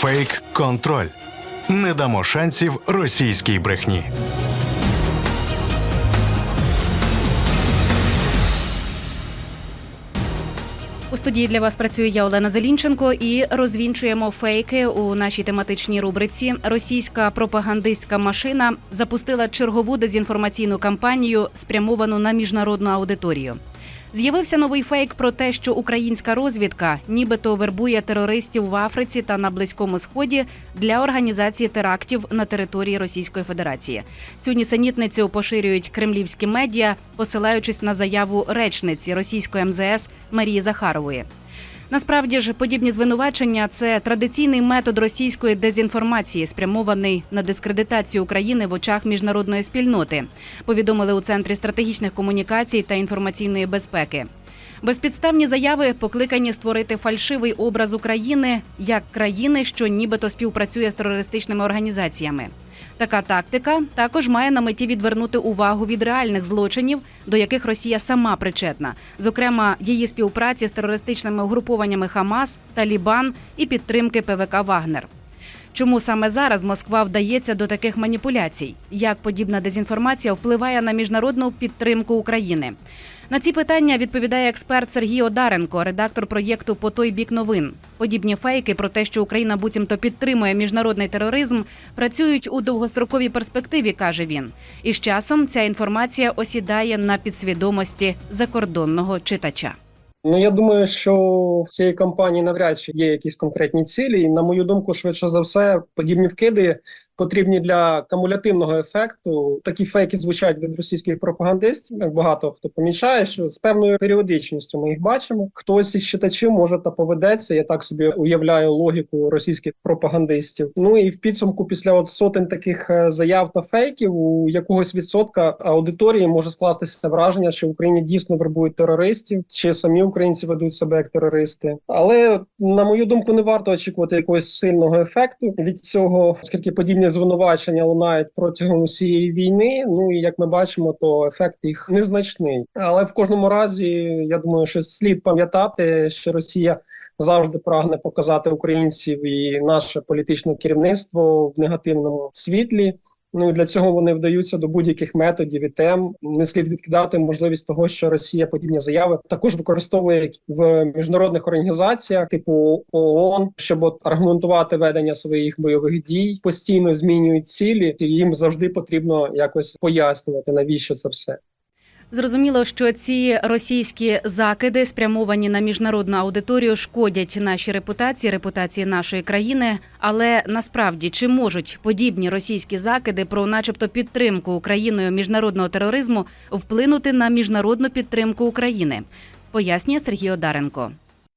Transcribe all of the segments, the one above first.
Фейк контроль. Не дамо шансів російській брехні. У студії для вас працює я Олена Зелінченко і розвінчуємо фейки у нашій тематичній рубриці. Російська пропагандистська машина запустила чергову дезінформаційну кампанію, спрямовану на міжнародну аудиторію. З'явився новий фейк про те, що українська розвідка нібито вербує терористів в Африці та на Близькому Сході для організації терактів на території Російської Федерації. Цю нісенітницю поширюють кремлівські медіа, посилаючись на заяву речниці російської МЗС Марії Захарової. Насправді ж подібні звинувачення це традиційний метод російської дезінформації, спрямований на дискредитацію України в очах міжнародної спільноти. Повідомили у центрі стратегічних комунікацій та інформаційної безпеки. Безпідставні заяви покликані створити фальшивий образ України як країни, що нібито співпрацює з терористичними організаціями. Така тактика також має на меті відвернути увагу від реальних злочинів, до яких Росія сама причетна, зокрема її співпраці з терористичними угрупованнями Хамас, Талібан і підтримки ПВК Вагнер. Чому саме зараз Москва вдається до таких маніпуляцій? Як подібна дезінформація впливає на міжнародну підтримку України? На ці питання відповідає експерт Сергій Одаренко, редактор проєкту По той бік новин. Подібні фейки про те, що Україна буцімто підтримує міжнародний тероризм, працюють у довгостроковій перспективі, каже він. І з часом ця інформація осідає на підсвідомості закордонного читача. Ну я думаю, що в цієї кампанії навряд чи є якісь конкретні цілі. І на мою думку, швидше за все, подібні вкиди потрібні для кумулятивного ефекту. Такі фейки звучать від російських пропагандистів. Як багато хто помічає, що з певною періодичністю ми їх бачимо. Хтось із читачів може та поведеться. Я так собі уявляю логіку російських пропагандистів. Ну і в підсумку, після от сотень таких е, заяв та фейків, у якогось відсотка аудиторії може скластися враження, що в Україні дійсно вербують терористів, чи самі українці ведуть себе як терористи. Але на мою думку, не варто очікувати якогось сильного ефекту від цього, оскільки подібні звинувачення лунають протягом усієї війни. Ну і як ми бачимо, то ефект їх незначний. Але в кожному разі я думаю, що слід пам'ятати, що Росія. Завжди прагне показати українців і наше політичне керівництво в негативному світлі. Ну і для цього вони вдаються до будь-яких методів і тем. Не слід відкидати можливість того, що Росія подібні заяви також використовує в міжнародних організаціях, типу ООН, щоб от аргументувати ведення своїх бойових дій, постійно змінюють цілі. І їм завжди потрібно якось пояснювати, навіщо це все. Зрозуміло, що ці російські закиди, спрямовані на міжнародну аудиторію, шкодять нашій репутації, репутації нашої країни. Але насправді чи можуть подібні російські закиди про, начебто, підтримку Україною міжнародного тероризму вплинути на міжнародну підтримку України? Пояснює Сергій Одаренко.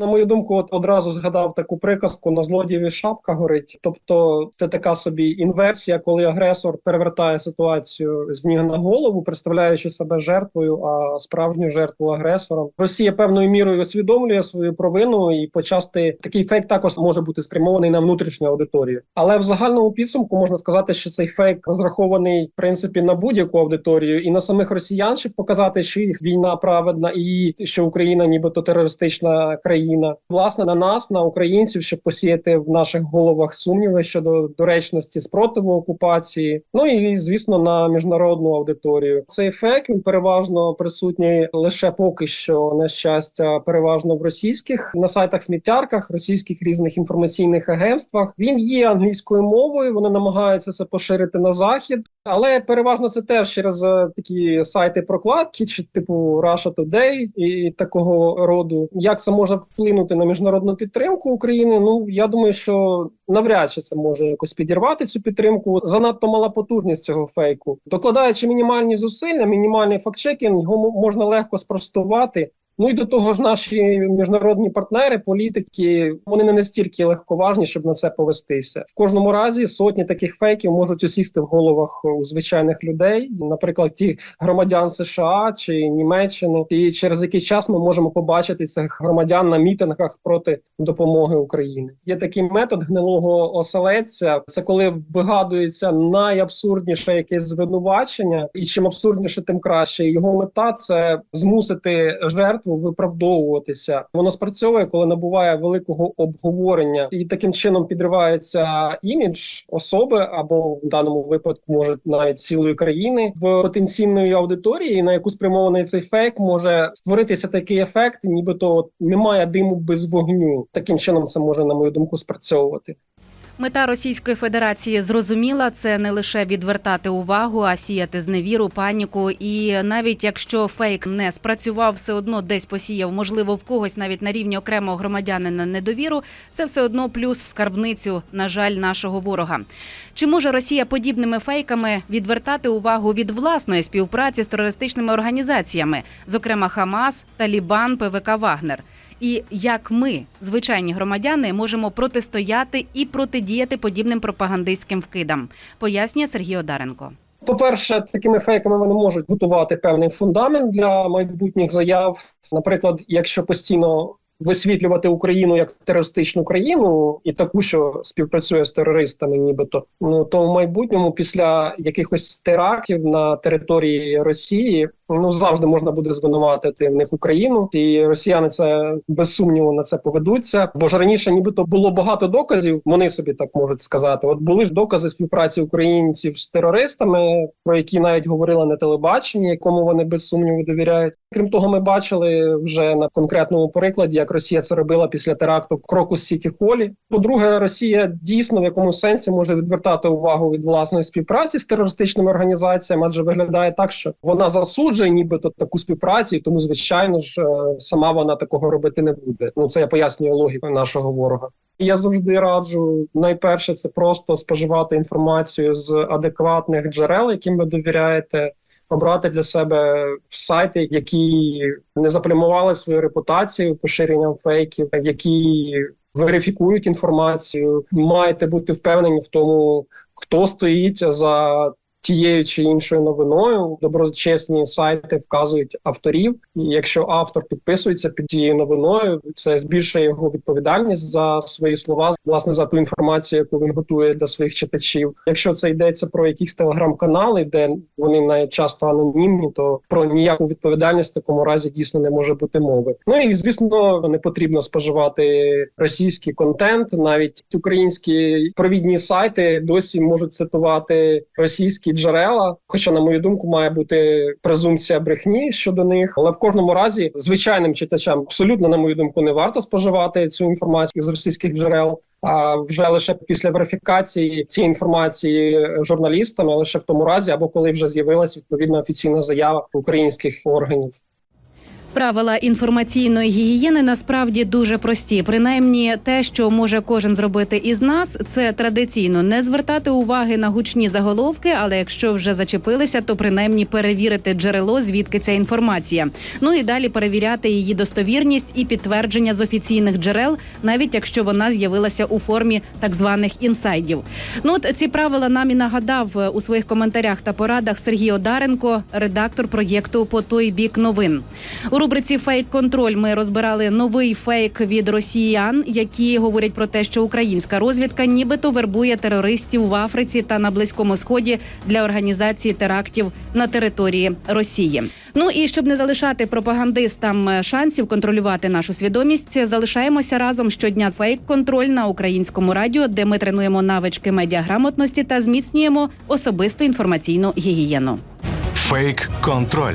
На мою думку, от одразу згадав таку приказку на злодієві шапка горить. Тобто, це така собі інверсія, коли агресор перевертає ситуацію з ніг на голову, представляючи себе жертвою, а справжню жертву агресором. Росія певною мірою усвідомлює свою провину, і почасти такий фейк також може бути спрямований на внутрішню аудиторію. Але в загальному підсумку можна сказати, що цей фейк розрахований в принципі на будь-яку аудиторію і на самих росіян, щоб показати, що їх війна праведна, і що Україна, нібито терористична країна. Україна, власне, на нас, на українців, щоб посіяти в наших головах сумніви щодо доречності спротиву окупації. Ну і звісно, на міжнародну аудиторію. Цей фейк він переважно присутній лише поки що на щастя, переважно в російських на сайтах сміттярках, російських різних інформаційних агентствах. Він є англійською мовою. Вони намагаються це поширити на захід, але переважно це теж через е, такі сайти прокладки, чи типу Russia Today і такого роду. Як це може вплинути на міжнародну підтримку України. Ну я думаю, що навряд чи це може якось підірвати цю підтримку. Занадто мала потужність цього фейку, докладаючи мінімальні зусилля, мінімальний фактчекінг, його можна легко спростувати. Ну і до того ж, наші міжнародні партнери, політики, вони не настільки легковажні, щоб на це повестися. В кожному разі сотні таких фейків можуть осісти в головах у звичайних людей, наприклад, ті громадян США чи Німеччини, і через який час ми можемо побачити цих громадян на мітингах проти допомоги Україні. Є такий метод гнилого оселедця. Це коли вигадується найабсурдніше якесь звинувачення, і чим абсурдніше, тим краще. Його мета це змусити жертву виправдовуватися. Воно спрацьовує, коли набуває великого обговорення, і таким чином підривається імідж особи або в даному випадку може навіть цілої країни в потенційної аудиторії, на яку спрямований цей фейк, може створитися такий ефект, нібито немає диму без вогню. Таким чином це може, на мою думку, спрацьовувати. Мета Російської Федерації зрозуміла це не лише відвертати увагу, а сіяти зневіру, паніку. І навіть якщо фейк не спрацював, все одно десь посіяв, можливо, в когось навіть на рівні окремого громадянина недовіру. Це все одно плюс в скарбницю, на жаль, нашого ворога. Чи може Росія подібними фейками відвертати увагу від власної співпраці з терористичними організаціями, зокрема Хамас, Талібан, ПВК Вагнер? І як ми, звичайні громадяни, можемо протистояти і протидіяти подібним пропагандистським вкидам, пояснює Сергій Одаренко. По-перше, такими фейками вони можуть готувати певний фундамент для майбутніх заяв. Наприклад, якщо постійно висвітлювати Україну як терористичну країну і таку, що співпрацює з терористами, нібито ну то в майбутньому, після якихось терактів на території Росії, ну завжди можна буде звинуватити в них Україну, і росіяни це без сумніву на це поведуться. Бо ж раніше, нібито було багато доказів. Вони собі так можуть сказати. От були ж докази співпраці українців з терористами, про які навіть говорили на телебаченні, якому вони без сумніву довіряють. Крім того, ми бачили вже на конкретному прикладі, як Росія це робила після теракту в Крокус Сіті Холі. По-друге, Росія дійсно в якомусь сенсі може відвертати увагу від власної співпраці з терористичними організаціями, адже виглядає так, що вона засуджує нібито таку співпрацю, і тому звичайно ж е, сама вона такого робити не буде. Ну це я пояснюю логіку нашого ворога. Я завжди раджу найперше це просто споживати інформацію з адекватних джерел, яким ви довіряєте. Обрати для себе сайти, які не заплямували свою репутацію поширенням фейків, які верифікують інформацію. Маєте бути впевнені в тому, хто стоїть за тією чи іншою новиною. Доброчесні сайти вказують авторів. І якщо автор підписується під тією новиною, це збільшує його відповідальність за свої слова, власне за ту інформацію, яку він готує для своїх читачів. Якщо це йдеться про якісь телеграм-канали, де вони навіть часто анонімні, то про ніяку відповідальність в такому разі дійсно не може бути мови. Ну і звісно, не потрібно споживати російський контент, навіть українські провідні сайти досі можуть цитувати російські джерела. Хоча, на мою думку, має бути презумпція брехні щодо них, але в кожному разі звичайним читачам абсолютно, на мою думку, не варто споживати цю інформацію з російських джерел. А вже лише після верифікації цієї інформації журналістами, лише в тому разі, або коли вже з'явилася відповідна офіційна заява українських органів. Правила інформаційної гігієни насправді дуже прості. Принаймні, те, що може кожен зробити із нас, це традиційно не звертати уваги на гучні заголовки, але якщо вже зачепилися, то принаймні перевірити джерело, звідки ця інформація. Ну і далі перевіряти її достовірність і підтвердження з офіційних джерел, навіть якщо вона з'явилася у формі так званих інсайдів. Ну от ці правила нам і нагадав е, у своїх коментарях та порадах Сергій Одаренко, редактор проєкту по той бік новин. Рубриці Фейк контроль ми розбирали новий фейк від росіян, які говорять про те, що українська розвідка нібито вербує терористів в Африці та на Близькому Сході для організації терактів на території Росії. Ну і щоб не залишати пропагандистам шансів контролювати нашу свідомість, залишаємося разом щодня фейк контроль на українському радіо, де ми тренуємо навички медіаграмотності та зміцнюємо особисту інформаційну гігієну. Фейк контроль.